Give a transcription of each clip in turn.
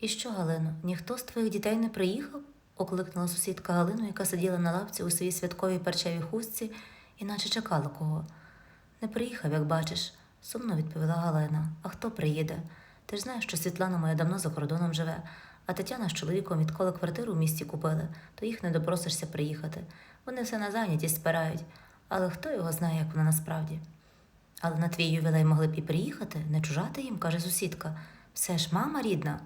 І що, Галино, ніхто з твоїх дітей не приїхав? окликнула сусідка Галину, яка сиділа на лавці у своїй святковій парчевій хустці, і наче чекала кого. Не приїхав, як бачиш, сумно відповіла Галина. А хто приїде? Ти ж знаєш, що Світлана моя давно за кордоном живе, а Тетяна з чоловіком відколи квартиру в місті купили, то їх не допросишся приїхати. Вони все на зайнятість спирають, але хто його знає, як вона насправді. Але на твій ювілей могли б і приїхати, не чужати їм, каже сусідка. Все ж мама рідна.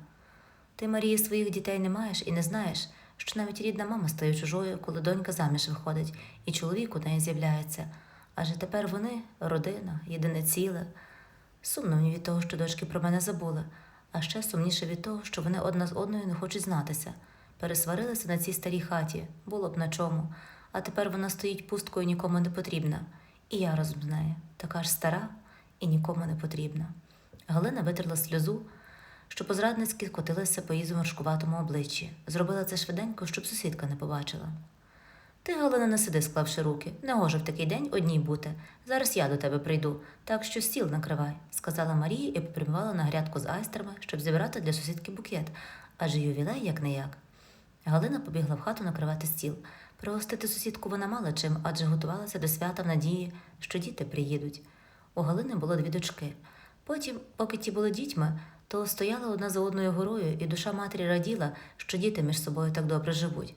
Ти, Марії, своїх дітей не маєш і не знаєш, що навіть рідна мама стає чужою, коли донька заміж виходить, і чоловік у неї з'являється. Адже тепер вони родина, єдине ціле. Сумно мені від того, що дочки про мене забули, а ще сумніше від того, що вони одна з одною не хочуть знатися. Пересварилися на цій старій хаті, було б на чому, а тепер вона стоїть пусткою нікому не потрібна. І я разом з нею, така ж стара і нікому не потрібна. Галина витерла сльозу, що позрадницьки котилася по її зморшкуватому обличчі. Зробила це швиденько, щоб сусідка не побачила. Ти, Галина, не сиди, склавши руки. Не гоже в такий день одній бути. Зараз я до тебе прийду, так що стіл накривай, сказала Марія і попрямувала на грядку з айстрами, щоб зібрати для сусідки букет, адже ювілей як не як. Галина побігла в хату накривати стіл. Пригостити сусідку вона мала чим, адже готувалася до свята в надії, що діти приїдуть. У Галини було дві дочки. Потім, поки ті були дітьми, то стояла одна за одною горою, і душа матері раділа, що діти між собою так добре живуть.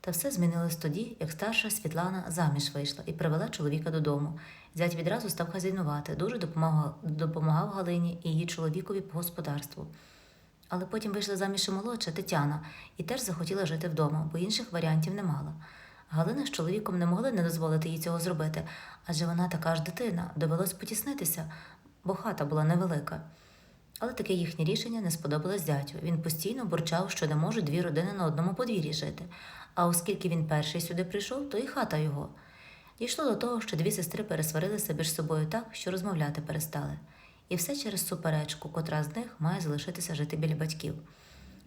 Та все змінилось тоді, як старша Світлана заміж вийшла і привела чоловіка додому. Зять відразу став хазяйнувати, дуже допомагав, допомагав Галині і її чоловікові по господарству. Але потім вийшла заміж і молодша Тетяна і теж захотіла жити вдома, бо інших варіантів не мала. Галина з чоловіком не могли не дозволити їй цього зробити, адже вона така ж дитина, довелось потіснитися, бо хата була невелика. Але таке їхнє рішення не сподобалось зятю. Він постійно бурчав, що не можуть дві родини на одному подвір'ї жити. А оскільки він перший сюди прийшов, то і хата його. Дійшло до того, що дві сестри пересварилися між собою так, що розмовляти перестали. І все через суперечку, котра з них має залишитися жити біля батьків.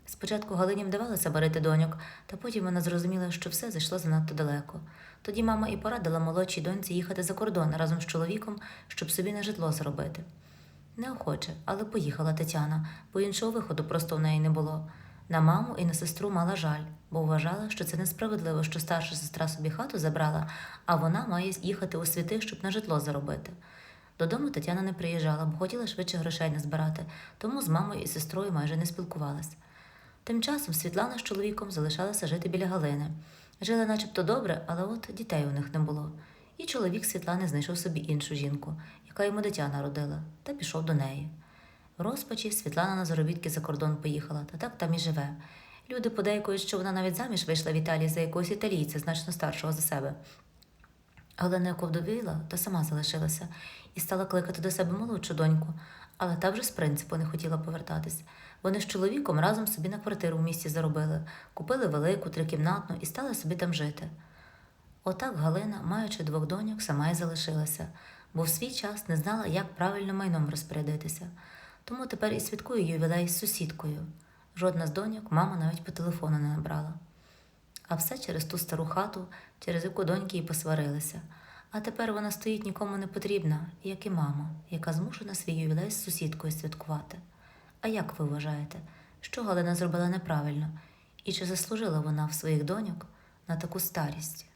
Спочатку Галині вдавалося барити доньок, та потім вона зрозуміла, що все зайшло занадто далеко. Тоді мама і порадила молодшій доньці їхати за кордон разом з чоловіком, щоб собі на житло зробити. Неохоче, але поїхала Тетяна, бо іншого виходу просто в неї не було. На маму і на сестру мала жаль, бо вважала, що це несправедливо, що старша сестра собі хату забрала, а вона має їхати у світи, щоб на житло заробити. Додому Тетяна не приїжджала, бо хотіла швидше грошей назбирати, тому з мамою і сестрою майже не спілкувалась. Тим часом Світлана з чоловіком залишалася жити біля Галини. Жили начебто добре, але от дітей у них не було. І чоловік Світлани знайшов собі іншу жінку, яка йому дитя народила, та пішов до неї. В розпачі Світлана на заробітки за кордон поїхала, та так там і живе. Люди подейкують, що вона навіть заміж вийшла в Італії за якогось італійця, значно старшого за себе. Але не ковдовіла, то сама залишилася і стала кликати до себе молодшу доньку, але та вже з принципу не хотіла повертатись. Вони з чоловіком разом собі на квартиру в місті заробили, купили велику трикімнатну і стали собі там жити. Отак Галина, маючи двох доньок, сама й залишилася, бо в свій час не знала, як правильно майном розпорядитися. Тому тепер і святкує ювілей з сусідкою. Жодна з доньок мама навіть по телефону не набрала. А все через ту стару хату, через яку доньки й посварилися. А тепер вона стоїть нікому не потрібна, як і мама, яка змушена свій ювілей з сусідкою святкувати. А як ви вважаєте, що Галина зробила неправильно, і чи заслужила вона в своїх доньок на таку старість?